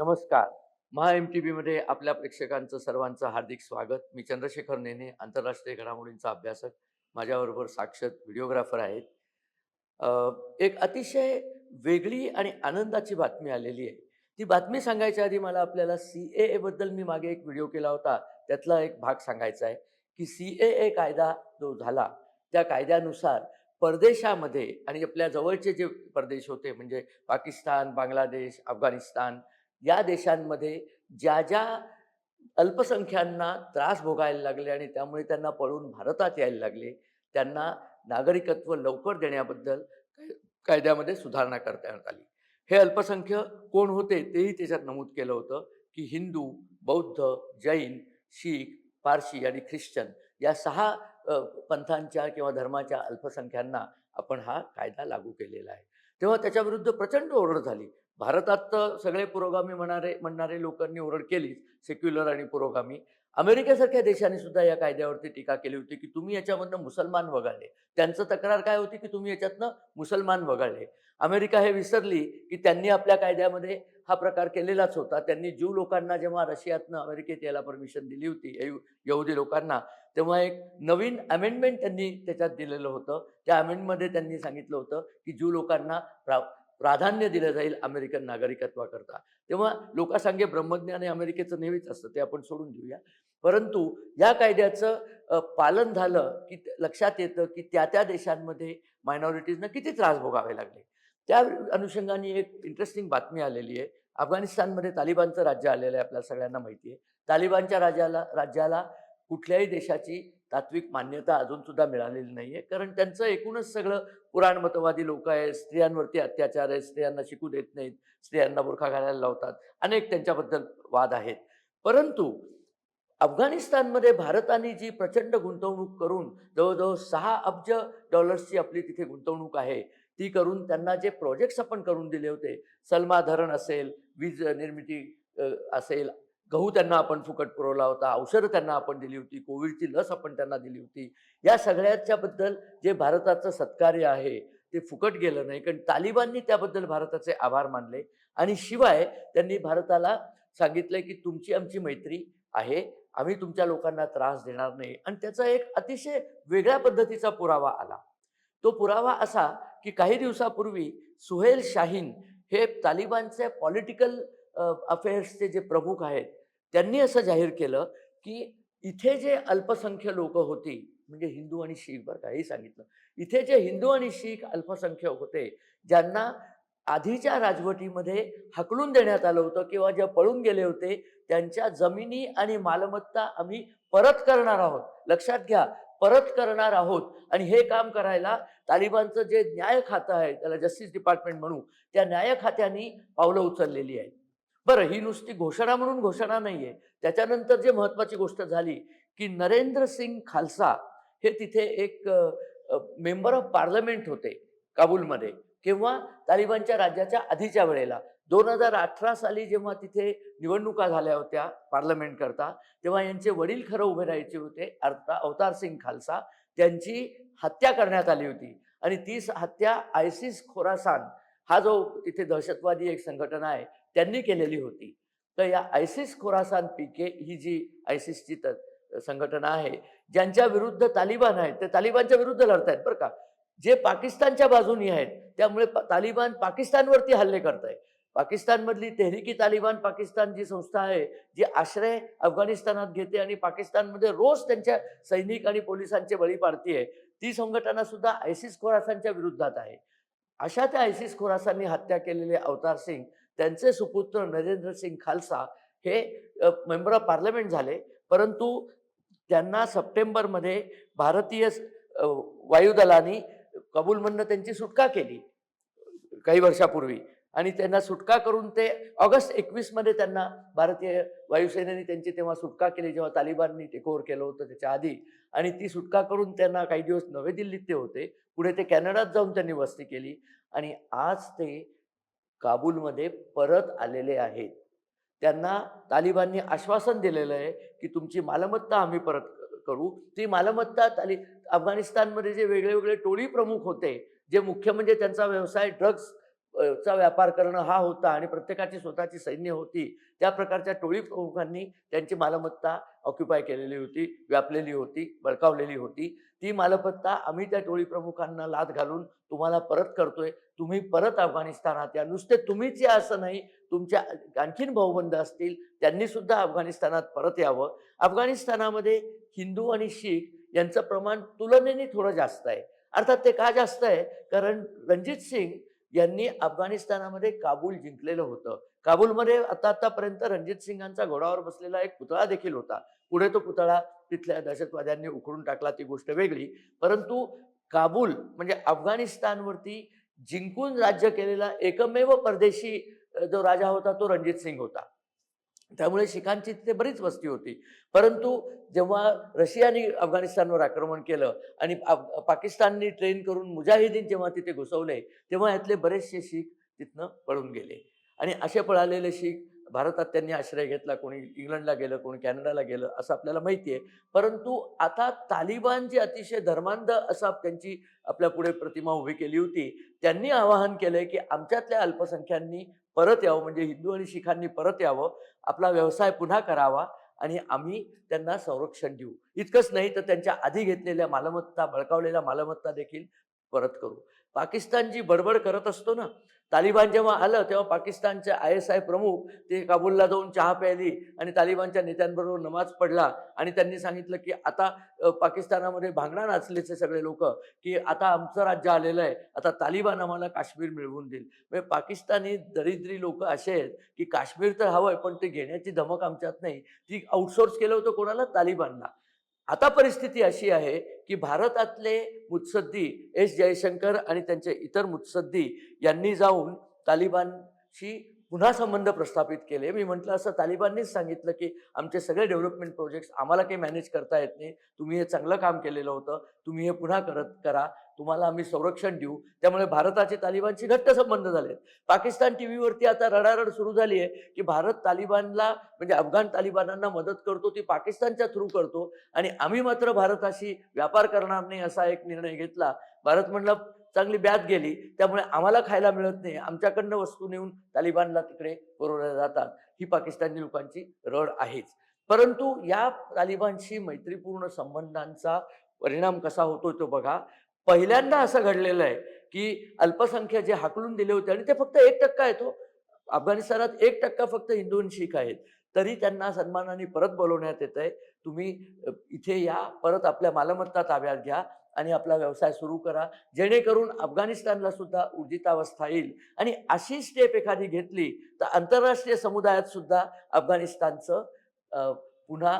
नमस्कार. महा M T व्हीमध्ये आपल्या प्रेक्षकांचं सर्वांचं हार्दिक स्वागत. मी चंद्रशेखर नेने आंतरराष्ट्रीय घडामोडींचा अभ्यासक. माझ्याबरोबर साक्षर व्हिडिओग्राफर आहेत. एक अतिशय वेगळी आणि आनंदाची बातमी आलेली आहे. ती बातमी सांगायच्या आधी मला आपल्याला सी ए बद्दल मी मागे एक व्हिडिओ केला होता. त्यातला एक भाग सांगायचा आहे की सी ए कायदा जो झाला त्या कायद्यानुसार परदेशामध्ये आणि आपल्या जवळचे जे परदेश होते म्हणजे पाकिस्तान बांगलादेश अफगाणिस्तान या देशांमध्ये ज्या ज्या अल्पसंख्यांना त्रास भोगायला लागले आणि त्यामुळे त्यांना पळून भारतात यायला लागले त्यांना नागरिकत्व लवकर देण्याबद्दल काय- कायद्यामध्ये सुधारणा करण्यात आली. हे अल्पसंख्य कोण होते तेही त्याच्यात नमूद केलं होतं की हिंदू बौद्ध जैन शीख पारशी आणि ख्रिश्चन या सहा पंथांच्या किंवा धर्माच्या अल्पसंख्यांना आपण हा कायदा लागू केलेला आहे. तेव्हा त्याच्याविरुद्ध प्रचंड ओरड झाली. भारतात तर सगळे पुरोगामी म्हणणारे म्हणणारे लोकांनी ओरड केलीच सेक्युलर आणि पुरोगामी. अमेरिकेसारख्या देशांनी सुद्धा या कायद्यावरती टीका केली होती की तुम्ही याच्यामधनं मुसलमान वगळले. त्यांचं तक्रार काय होती की तुम्ही याच्यातनं मुसलमान वगळले. अमेरिका हे विसरली की त्यांनी आपल्या कायद्यामध्ये हा प्रकार केलेलाच होता. त्यांनी ज्यू लोकांना जेव्हा रशियातनं अमेरिकेत यायला परमिशन दिली होती यहुदी लोकांना तेव्हा एक नवीन अमेंडमेंट त्यांनी त्याच्यात दिलेलं होतं. त्या अमेंडमध्ये त्यांनी सांगितलं होतं की ज्यू लोकांना प्रा प्राधान्य दिलं जाईल अमेरिकन नागरिकत्वाकरता. तेव्हा लोकांसांगे ब्रह्मज्ञान हे अमेरिकेचं नेहमीच असतं ते आपण सोडून देऊया. परंतु या कायद्याचं पालन झालं की लक्षात येतं की त्या त्या देशांमध्ये मायनॉरिटीजना किती त्रास भोगावे लागले. त्या अनुषंगाने एक इंटरेस्टिंग बातमी आलेली आहे. अफगाणिस्तानमध्ये तालिबानचं राज्य आलेलं आहे आपल्या सगळ्यांना माहिती आहे. तालिबानच्या राज्याला राज्याला कुठल्याही देशाची तात्विक मान्यता अजून सुद्धा मिळालेली नाही आहे कारण त्यांचं एकूणच सगळं पुराणमतवादी लोक आहे स्त्रियांवरती अत्याचार आहे स्त्रियांना शिकू देत नाहीत. स्त्रियांना बुरखा घालायला लावतात. अनेक त्यांच्याबद्दल वाद आहेत. परंतु अफगाणिस्तानमध्ये भारताने जी प्रचंड गुंतवणूक करून जवळजवळ सहा अब्ज डॉलर्सची आपली तिथे गुंतवणूक आहे. ती करून त्यांना जे प्रोजेक्ट्स आपण करून दिले होते सलमा धरण असेल वीज निर्मिती असेल गहू त्यांना आपण फुकट पुरवला होता औषधं त्यांना आपण दिली होती कोविडची लस आपण त्यांना दिली होती. या सगळ्याच्याबद्दल जे भारताचं सत्कार्य आहे ते फुकट गेलं नाही. कारण तालिबाननी त्याबद्दल भारताचे आभार मानले. आणि शिवाय त्यांनी भारताला सांगितलंय की तुमची आमची मैत्री आहे आम्ही तुमच्या लोकांना त्रास देणार नाही. आणि त्याचा एक अतिशय वेगळ्या पद्धतीचा पुरावा आला. तो पुरावा असा की काही दिवसापूर्वी सुहेल शाहीन हे तालिबानचे पॉलिटिकल अफेअर्सचे जे प्रमुख आहेत त्यांनी असं जाहीर केलं की इथे जे अल्पसंख्य लोक होती म्हणजे हिंदू आणि शीख बरं काही सांगितलं. इथे जे हिंदू आणि शीख अल्पसंख्यक होते ज्यांना आधीच्या राजवटीमध्ये हकलून देण्यात आलं होतं किंवा जे पळून गेले होते त्यांच्या जमिनी आणि मालमत्ता आम्ही परत करणार आहोत. लक्षात घ्या परत करणार आहोत. आणि हे काम करायला तालिबानचं जे न्याय खातं आहे त्याला जस्टिस डिपार्टमेंट म्हणू त्या न्याय खात्याने पावलं उचललेली आहेत. बरं ही नुसती घोषणा म्हणून घोषणा नाही आहे त्याच्यानंतर जे महत्वाची गोष्ट झाली की नरेंद्र सिंग खालसा हे तिथे एक मेंबर ऑफ पार्लमेंट होते काबूलमध्ये किंवा तालिबानच्या राज्याच्या आधीच्या वेळेला. दोन हजार अठरा साली जेव्हा तिथे निवडणुका झाल्या होत्या पार्लमेंट करता तेव्हा यांचे वडील खरं उभे राहायचे होते अर्था अवतार सिंग खालसा. त्यांची हत्या करण्यात आली होती आणि तीच हत्या आयसिस खोरासान हा जो तिथे दहशतवादी एक संघटना आहे त्यांनी केलेली होती. तर या आयसिस खोरासान पीके ही जी आयसिसची संघटना आहे ज्यांच्या विरुद्ध तालिबान आहेत ते तालिबानच्या विरुद्ध लढतायत बरं का. जे पाकिस्तानच्या बाजूनी आहेत त्यामुळे तालिबान पाकिस्तानवरती हल्ले करत आहे पाकिस्तानमधली तेहरिकी तालिबान पाकिस्तान जी संस्था आहे जी आश्रय अफगाणिस्तानात घेते आणि पाकिस्तानमध्ये रोज त्यांच्या सैनिक आणि पोलिसांचे बळी पाडतीये ती संघटना सुद्धा आयसिस खोरासांच्या विरुद्धात आहे. अशा त्या आयसिस खोरासांनी हत्या केलेले अवतार सिंग त्यांचे सुपुत्र नरेंद्र सिंग खालसा हे मेंबर ऑफ पार्लमेंट झाले. परंतु त्यांना सप्टेंबरमध्ये भारतीय वायुदलाने कबूलमधनं त्यांची सुटका केली काही वर्षापूर्वी. आणि त्यांना सुटका करून ते ऑगस्ट एकवीसमध्ये त्यांना भारतीय वायुसेनेने त्यांची तेव्हा सुटका केली जेव्हा तालिबाननी टेकओव्हर केलं होतं त्याच्या आधी. आणि ती सुटका करून त्यांना काही दिवस नवी दिल्लीत ते होते. पुढे ते कॅनडात जाऊन त्यांनी वस्ती केली. आणि आज ते काबूलमध्ये परत आलेले आहेत. त्यांना तालिबाननी आश्वासन दिलेलं आहे की तुमची मालमत्ता आम्ही परत करू. ती मालमत्ता ताली अफगाणिस्तानमध्ये जे वेगळे वेगळे टोळी प्रमुख होते जे मुख्य म्हणजे त्यांचा व्यवसाय ड्रग्स चा व्यापार करणं हा होता आणि प्रत्येकाची स्वतःची सैन्य होती. त्या प्रकारच्या टोळी प्रमुखांनी त्यांची मालमत्ता ऑक्युपाय केलेली होती व्यापलेली होती बळकावलेली होती. ती मालमत्ता आम्ही त्या टोळी प्रमुखांना लाद घालून तुम्हाला परत करतोय. तुम्ही परत अफगाणिस्तानात या. नुसते तुम्हीच या असं नाही. तुमच्या आणखीन भाऊबंद असतील त्यांनी सुद्धा अफगाणिस्तानात परत यावं. अफगाणिस्तानामध्ये हिंदू आणि शीख यांचं प्रमाण तुलनेने थोडं जास्त आहे. अर्थात ते का जास्त आहे? कारण रणजित सिंग यांनी अफगाणिस्तानामध्ये काबूल जिंकलेलं होतं. काबूलमध्ये आता आतापर्यंत रणजित सिंगांचा घोडावर बसलेला एक पुतळा देखील होता. पुढे तो पुतळा तिथल्या दहशतवाद्यांनी उखडून टाकला ती गोष्ट वेगळी. परंतु काबूल म्हणजे अफगाणिस्तानवरती जिंकून राज्य केलेला एकमेव परदेशी जो राजा होता तो रणजित सिंग होता. त्यामुळे शिखांची तिथे बरीच वस्ती होती. परंतु जेव्हा रशियाने अफगाणिस्तानवर आक्रमण केलं आणि पाकिस्तानने पाकिस्ताननी ट्रेन करून मुजाहिदीन जेव्हा तिथे घुसवले तेव्हा यातले बरेचसे शीख तिथनं पळून गेले. आणि असे पळालेले शीख भारतात त्यांनी आश्रय घेतला कोणी इंग्लंडला गेलं कोणी कॅनडाला गेलं असं आपल्याला माहिती आहे परंतु आता तालिबान जे अतिशय धर्मांध असा त्यांची आपल्या पुढे प्रतिमा उभी केली होती त्यांनी आवाहन केलंय की आमच्यातल्या अल्पसंख्यांनी परत यावं म्हणजे हिंदू आणि शिखांनी परत यावं आपला व्यवसाय पुन्हा करावा आणि आम्ही त्यांना संरक्षण देऊ. इतकंच नाही तर त्यांच्या आधी घेतलेल्या मालमत्ता बळकावलेल्या मालमत्ता देखील परत करू. पाकिस्तान जी बडबड करत असतो ना तालिबान जेव्हा आलं तेव्हा पाकिस्तानचे आय एस आय प्रमुख ते काबूलला जाऊन चहा प्यायली आणि तालिबानच्या नेत्यांबरोबर नमाज पडला आणि त्यांनी सांगितलं की आता पाकिस्तानामध्ये भांगडा नाचलेचे सगळे लोक की आता आमचं राज्य आलेलं आहे आता तालिबान आम्हाला काश्मीर मिळवून देईल. म्हणजे पाकिस्तानी दरिद्री लोक असे आहेत की काश्मीर तर हवंय पण ते घेण्याची धमक आमच्यात नाही. ती आउटसोर्स केलं होतं कोणाला? तालिबानला. आता परिस्थिती अशी आहे की भारतातले मुत्सद्दी एस जयशंकर आणि त्यांचे इतर मुत्सद्दी यांनी जाऊन तालिबानशी पुन्हा संबंध प्रस्थापित केले. मी म्हटलं असं तालिबाननीच सांगितलं की आमचे सगळे डेव्हलपमेंट प्रोजेक्ट्स आम्हाला काही मॅनेज करता येत नाही. तुम्ही हे चांगलं काम केलेलं होतं. तुम्ही हे पुन्हा करत करा. तुम्हाला आम्ही संरक्षण देऊ. त्यामुळे भारताचे तालिबानशी घट्ट संबंध झालेत. पाकिस्तान टी व्हीवरती आता रडारड सुरू झाली आहे की भारत तालिबानला म्हणजे अफगाण तालिबानांना मदत करतो ती पाकिस्तानच्या थ्रू करतो. आणि आम्ही मात्र भारताशी व्यापार करणार नाही असा एक निर्णय घेतला. भारत म्हणलं चांगली ब्यात गेली त्यामुळे आम्हाला खायला मिळत नाही. आमच्याकडनं वस्तू नेऊन तालिबानला तिकडे पुरवल्या जातात. ही पाकिस्तानी लोकांची रड आहेच. परंतु या तालिबानशी मैत्रीपूर्ण संबंधांचा परिणाम कसा होतो तो बघा. पहिल्यांदा असं घडलेलं आहे की अल्पसंख्य जे हाकलून दिले होते आणि ते फक्त एक टक्का येतो हो. अफगाणिस्तानात एक टक्का फक्त हिंदू आणि शीख आहेत. तरी त्यांना सन्मानाने परत बोलवण्यात येत आहे तुम्ही इथे या परत आपल्या मालमत्ता ताब्यात घ्या. आणि आपला व्यवसाय सुरू करा. जेणेकरून अफगाणिस्तानला सुद्धा ऊर्जितावस्था येईल. आणि अशी स्टेप एखादी घेतली तर आंतरराष्ट्रीय समुदायात सुद्धा अफगाणिस्तानचं पुन्हा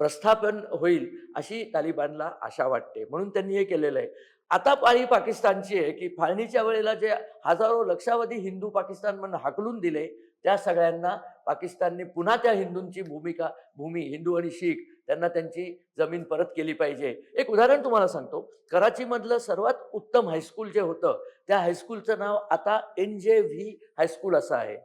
प्रस्थापन होईल अशी तालिबानला आशा वाटते. म्हणून त्यांनी हे केलेलं आहे. आता पाळी पाकिस्तानची आहे की फाळणीच्या वेळेला जे हजारो लक्षावधी हिंदू पाकिस्तानमधून हाकलून दिले त्या सगळ्यांना पाकिस्तानने पुन्हा त्या हिंदूंची भूमिका भूमी हिंदू आणि शीख त्यांना त्यांची जमीन परत केली पाहिजे. एक उदाहरण तुम्हाला सांगतो. कराचीमधलं सर्वात उत्तम हायस्कूल जे होतं त्या हायस्कूलचं नाव आता एन जे व्ही हायस्कूल असं आहे.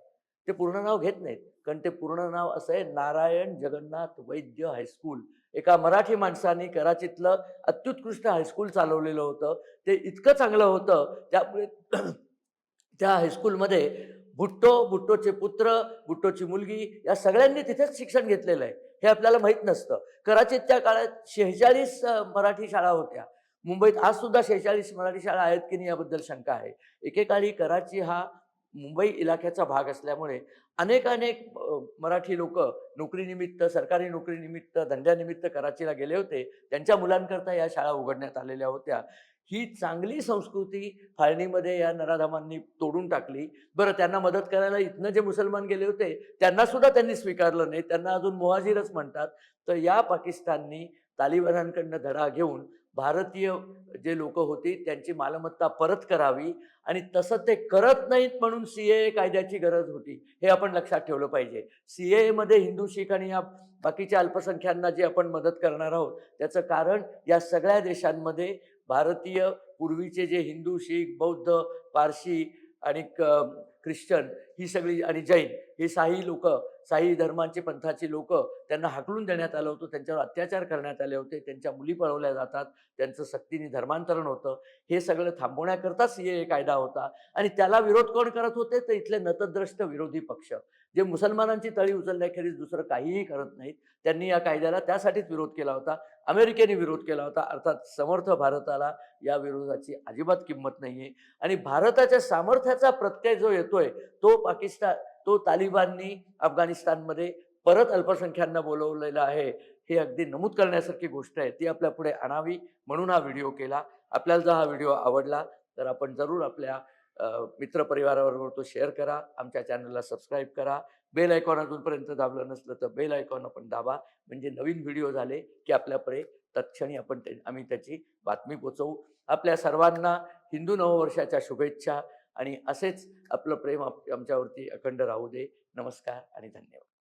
ते पूर्ण नाव घेत नाहीत कारण ते पूर्ण नाव असं आहे नारायण जगन्नाथ वैद्य हायस्कूल एका मराठी माणसाने कराचीतलं अत्युत्कृष्ट हायस्कूल चालवलेलं होतं. ते इतकं चांगलं होतं त्यामुळे त्या हायस्कूलमध्ये भुट्टो भुट्टोचे पुत्र भुट्टोची मुलगी या सगळ्यांनी तिथेच शिक्षण घेतलेलं आहे. हे आपल्याला माहीत नसतं. कराचीत त्या काळात शेहेचाळीस मराठी शाळा होत्या. मुंबईत आज सुद्धा शेहेचाळीस मराठी शाळा आहेत की नाही याबद्दल शंका आहे. एकेकाळी कराची हा मुंबई इलाख्याचा भाग असल्यामुळे अनेक अनेक मराठी लोक नोकरीनिमित्त सरकारी नोकरीनिमित्त धंद्यानिमित्त कराचीला गेले होते. त्यांच्या मुलांकरता या शाळा उघडण्यात आलेल्या होत्या. ही चांगली संस्कृती फाळणीमध्ये या नराधामांनी तोडून टाकली. बरं त्यांना मदत करायला इथनं जे मुसलमान गेले होते त्यांना सुद्धा त्यांनी स्वीकारलं नाही. त्यांना अजून मुहाजिरच म्हणतात. तर या पाकिस्ताननी तालिबानांकडनं धडा घेऊन भारतीय जे लोक होती त्यांची मालमत्ता परत करावी आणि तसं ते करत नाहीत म्हणून सी ए कायद्याची गरज होती. हे आपण लक्षात ठेवलं पाहिजे. सी ए मध्ये हिंदू शीख आणि या बाकीच्या अल्पसंख्यांना जी आपण मदत करणार आहोत त्याचं कारण या सगळ्या देशांमध्ये भारतीय पूर्वीचे जे हिंदू शीख बौद्ध पारशी आणि क- ख्रिश्चन ही सगळी आणि जैन हे साही लोक साही धर्मांचे पंथाची लोक त्यांना हाकलून देण्यात आलं होतं त्यांच्यावर अत्याचार करण्यात आले होते त्यांच्या मुली पळवल्या जातात त्यांचं सक्तीने धर्मांतरण होतं. हे सगळं थांबवण्याकरता सी ए कायदा होता आणि त्याला विरोध कोण करत होते? तर इथले नतद्रष्ट विरोधी पक्ष. जे मुसलमानांची तळी उचलण्याखेरीज दुसरं काहीही करत नाहीत त्यांनी या कायद्याला त्यासाठीच विरोध केला होता. अमेरिकेने विरोध केला होता. अर्थात समर्थ भारताला या विरोधाची अजिबात किंमत नाही आहे आणि भारताच्या सामर्थ्याचा प्रत्यय जो येतोय तो पाकिस्तान तो तालिबाननी अफगाणिस्तानमध्ये परत अल्पसंख्यांना बोलवलेलं आहे हे अगदी नमूद करण्यासारखी गोष्ट आहे. ती आपल्या पुढे आणावी म्हणून हा व्हिडिओ केला. आपल्याला जर हा व्हिडिओ आवडला तर आपण जरूर आपल्या मित्रपरिवाराबरोबर तो शेअर करा. आमच्या चॅनलला सबस्क्राईब करा. बेल आयकॉन अजूनपर्यंत दाबलं नसलं तर बेल आयकॉन आपण दाबा. म्हणजे नवीन व्हिडिओ झाले की आपल्याकडे तत्क्षणी आपण ते आम्ही त्याची बातमी पोचवू. आपल्या सर्वांना हिंदू नववर्षाच्या शुभेच्छा आणि असेच आपलं प्रेम आप- आमच्यावरती अखंड राहू दे. नमस्कार आणि धन्यवाद.